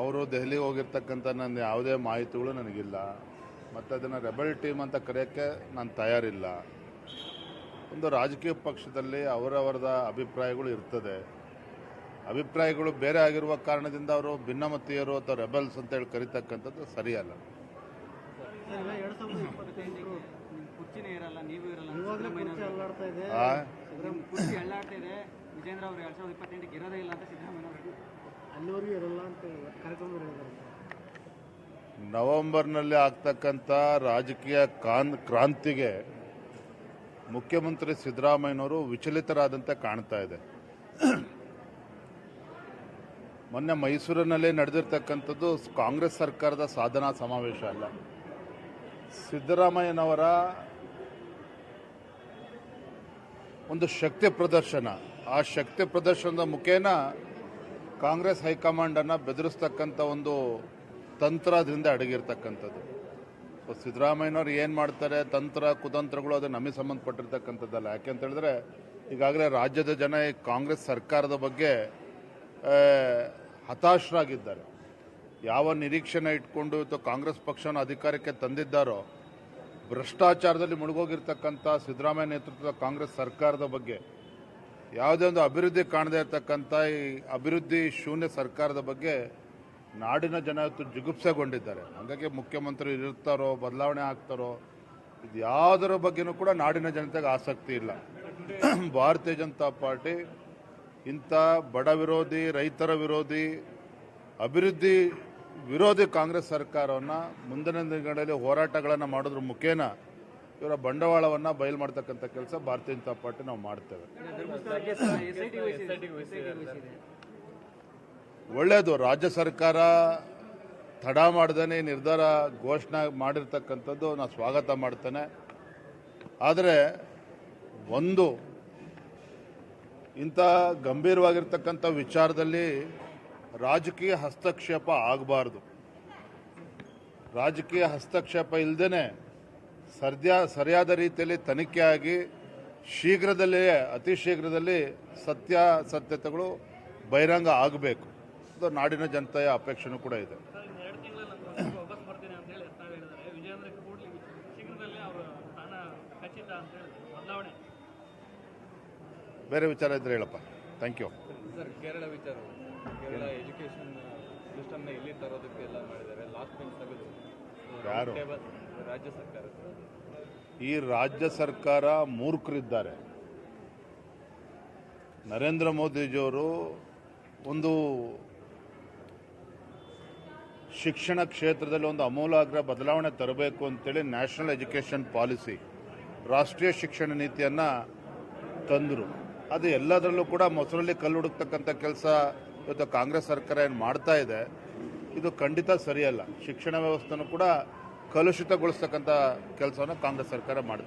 ಅವರು ದೆಹಲಿಗೆ ಹೋಗಿರ್ತಕ್ಕಂಥ ನನ್ನ ಯಾವುದೇ ಮಾಹಿತಿಗಳು ನನಗಿಲ್ಲ. ಮತ್ತು ಅದನ್ನು ರೆಬಲ್ ಟೀಮ್ ಅಂತ ಕರೆಯೋಕ್ಕೆ ನಾನು ತಯಾರಿಲ್ಲ. ಒಂದು ರಾಜಕೀಯ ಪಕ್ಷದಲ್ಲಿ ಅವರವರದ ಅಭಿಪ್ರಾಯಗಳು ಇರ್ತದೆ. ಅಭಿಪ್ರಾಯಗಳು ಬೇರೆ ಆಗಿರುವ ಕಾರಣದಿಂದ ಅವರು ಭಿನ್ನಮತೀಯರು ಅಥವಾ ರೆಬಲ್ಸ್ ಅಂತ ಹೇಳಿ ಕರಿತಕ್ಕಂಥದ್ದು ಸರಿಯಲ್ಲ. ನವೆಂಬರ್ನಲ್ಲಿ ಆಗ್ತಕ್ಕಂಥ ರಾಜಕೀಯ ಕಾನ್ ಕ್ರಾಂತಿಗೆ ಮುಖ್ಯಮಂತ್ರಿ ಸಿದ್ದರಾಮಯ್ಯನವರು ವಿಚಲಿತರಾದಂತೆ ಕಾಣ್ತಾ ಇದೆ. ಮೊನ್ನೆ ಮೈಸೂರಿನಲ್ಲಿ ನಡೆದಿರ್ತಕ್ಕಂಥದ್ದು ಕಾಂಗ್ರೆಸ್ ಸರ್ಕಾರದ ಸಾಧನಾ ಸಮಾವೇಶ ಅಲ್ಲ. ಸಿದ್ದರಾಮಯ್ಯನವರ ಒಂದು ಶಕ್ತಿ ಪ್ರದರ್ಶನ. ಆ ಶಕ್ತಿ ಪ್ರದರ್ಶನದ ಮುಖೇನ ಕಾಂಗ್ರೆಸ್ ಹೈಕಮಾಂಡನ್ನು ಬೆದರಿಸ್ತಕ್ಕಂಥ ಒಂದು ತಂತ್ರ ಅದರಿಂದ ಅಡಗಿರ್ತಕ್ಕಂಥದ್ದು. ಸಿದ್ದರಾಮಯ್ಯನವ್ರು ಏನು ಮಾಡ್ತಾರೆ? ತಂತ್ರ, ಕುತಂತ್ರಗಳು ಅದು ನಮಗೆ ಸಂಬಂಧಪಟ್ಟಿರ್ತಕ್ಕಂಥದ್ದಲ್ಲ. ಯಾಕೆಂತ ಹೇಳಿದ್ರೆ, ಈಗಾಗಲೇ ರಾಜ್ಯದ ಜನ ಈ ಕಾಂಗ್ರೆಸ್ ಸರ್ಕಾರದ ಬಗ್ಗೆ ಹತಾಶರಾಗಿದ್ದಾರೆ. ಯಾವ ನಿರೀಕ್ಷೆನ ಇಟ್ಕೊಂಡು ಇವತ್ತು ಕಾಂಗ್ರೆಸ್ ಪಕ್ಷನ ಅಧಿಕಾರಕ್ಕೆ ತಂದಿದ್ದಾರೋ, ಭ್ರಷ್ಟಾಚಾರದಲ್ಲಿ ಮುಳುಗೋಗಿರ್ತಕ್ಕಂಥ ಸಿದ್ದರಾಮಯ್ಯ ನೇತೃತ್ವದ ಕಾಂಗ್ರೆಸ್ ಸರ್ಕಾರದ ಬಗ್ಗೆ, ಯಾವುದೇ ಒಂದು ಅಭಿವೃದ್ಧಿ ಕಾಣದೇ ಇರತಕ್ಕಂಥ ಈ ಅಭಿವೃದ್ಧಿ ಶೂನ್ಯ ಸರ್ಕಾರದ ಬಗ್ಗೆ ನಾಡಿನ ಜನ ಇವತ್ತು ಜುಗುಪ್ಸೆಗೊಂಡಿದ್ದಾರೆ. ಹಾಗಾಗಿ ಮುಖ್ಯಮಂತ್ರಿ ಇರ್ತಾರೋ ಬದಲಾವಣೆ ಆಗ್ತಾರೋ, ಇದು ಯಾವುದರ ಬಗ್ಗೆನೂ ಕೂಡ ನಾಡಿನ ಜನತೆಗೆ ಆಸಕ್ತಿ ಇಲ್ಲ. ಭಾರತೀಯ ಜನತಾ ಪಾರ್ಟಿ ಇಂಥ ಬಡ ವಿರೋಧಿ, ರೈತರ ವಿರೋಧಿ, ಅಭಿವೃದ್ಧಿ ವಿರೋಧಿ ಕಾಂಗ್ರೆಸ್ ಸರ್ಕಾರವನ್ನು ಮುಂದಿನ ದಿನಗಳಲ್ಲಿ ಹೋರಾಟಗಳನ್ನು ಮಾಡೋದ್ರ ಮುಖೇನ ಇವರ ಬಂಡವಾಳವನ್ನು ಬಯಲು ಮಾಡ್ತಕ್ಕಂಥ ಕೆಲಸ ಭಾರತೀಯ ಜನತಾ ಪಾರ್ಟಿ ನಾವು ಮಾಡ್ತೇವೆ. ಒಳ್ಳೆಯದು ರಾಜ್ಯ ಸರ್ಕಾರ ತಡ ಮಾಡ್ದೇ ನಿರ್ಧಾರ ಘೋಷಣೆ ಮಾಡಿರ್ತಕ್ಕಂಥದ್ದು ನಾನು ಸ್ವಾಗತ ಮಾಡ್ತೇನೆ. ಆದರೆ ಒಂದು, ಇಂಥ ಗಂಭೀರವಾಗಿರ್ತಕ್ಕಂಥ ವಿಚಾರದಲ್ಲಿ ರಾಜಕೀಯ ಹಸ್ತಕ್ಷೇಪ ಆಗಬಾರ್ದು. ರಾಜಕೀಯ ಹಸ್ತಕ್ಷೇಪ ಇಲ್ಲದೇ ಸದ್ಯ ಸರಿಯಾದ ರೀತಿಯಲ್ಲಿ ತನಿಖೆ ಆಗಿ ಶೀಘ್ರದಲ್ಲಿಯೇ, ಅತಿ ಶೀಘ್ರದಲ್ಲಿ ಸತ್ಯಾಸತ್ಯತೆಗಳು ಬಹಿರಂಗ ಆಗಬೇಕು. ಇದು ನಾಡಿನ ಜನತೆಯ ಅಪೇಕ್ಷೆನೂ ಕೂಡ ಇದೆ. ಬೇರೆ ವಿಚಾರ ಇದ್ರೆ ಹೇಳಪ್ಪ. ಥ್ಯಾಂಕ್ ಯು ಸರ್ ಕೇರಳ ವಿಚಾರ. ಕೇರಳ ಎಜುಕೇಶನ್ ಸಿಸ್ಟಮ್ನ ಇಲ್ಲಿ ತರೋದಕ್ಕೆಲ್ಲ ಮಾಡಿದ್ದಾರೆ. ಲಾಸ್ಟ್ ಬೆಂಚ್ ತೆಗೆದು ಯಾರು? ರಾಜ್ಯ ಸರ್ಕಾರ ಸರ್. ಈ ರಾಜ್ಯ ಸರ್ಕಾರ ಮೂರ್ಖರಿದ್ದಾರೆ. ನರೇಂದ್ರ ಮೋದಿಜಿಯವರು ಒಂದು ಶಿಕ್ಷಣ ಕ್ಷೇತ್ರದಲ್ಲಿ ಒಂದು ಅಮೂಲಾಗ್ರ ಬದಲಾವಣೆ ತರಬೇಕು ಅಂತೇಳಿ ನ್ಯಾಷನಲ್ ಎಜುಕೇಷನ್ ಪಾಲಿಸಿ ರಾಷ್ಟ್ರೀಯ ಶಿಕ್ಷಣ ನೀತಿಯನ್ನು ತಂದರು. ಅದು ಎಲ್ಲದರಲ್ಲೂ ಕೂಡ ಮೊಸರಲ್ಲಿ ಕಲ್ಲು ಹುಡುಕ್ತಕ್ಕಂಥ ಕೆಲಸ ಇವತ್ತು ಕಾಂಗ್ರೆಸ್ ಸರ್ಕಾರ ಏನು ಮಾಡ್ತಾ ಇದೆ, ಇದು ಖಂಡಿತ ಸರಿಯಲ್ಲ. ಶಿಕ್ಷಣ ವ್ಯವಸ್ಥೆನೂ ಕೂಡ ಕಲುಷಿತಗೊಳಿಸ್ತಕ್ಕಂಥ ಕೆಲಸವನ್ನು ಕಾಂಗ್ರೆಸ್ ಸರ್ಕಾರ ಮಾಡ್ತಾ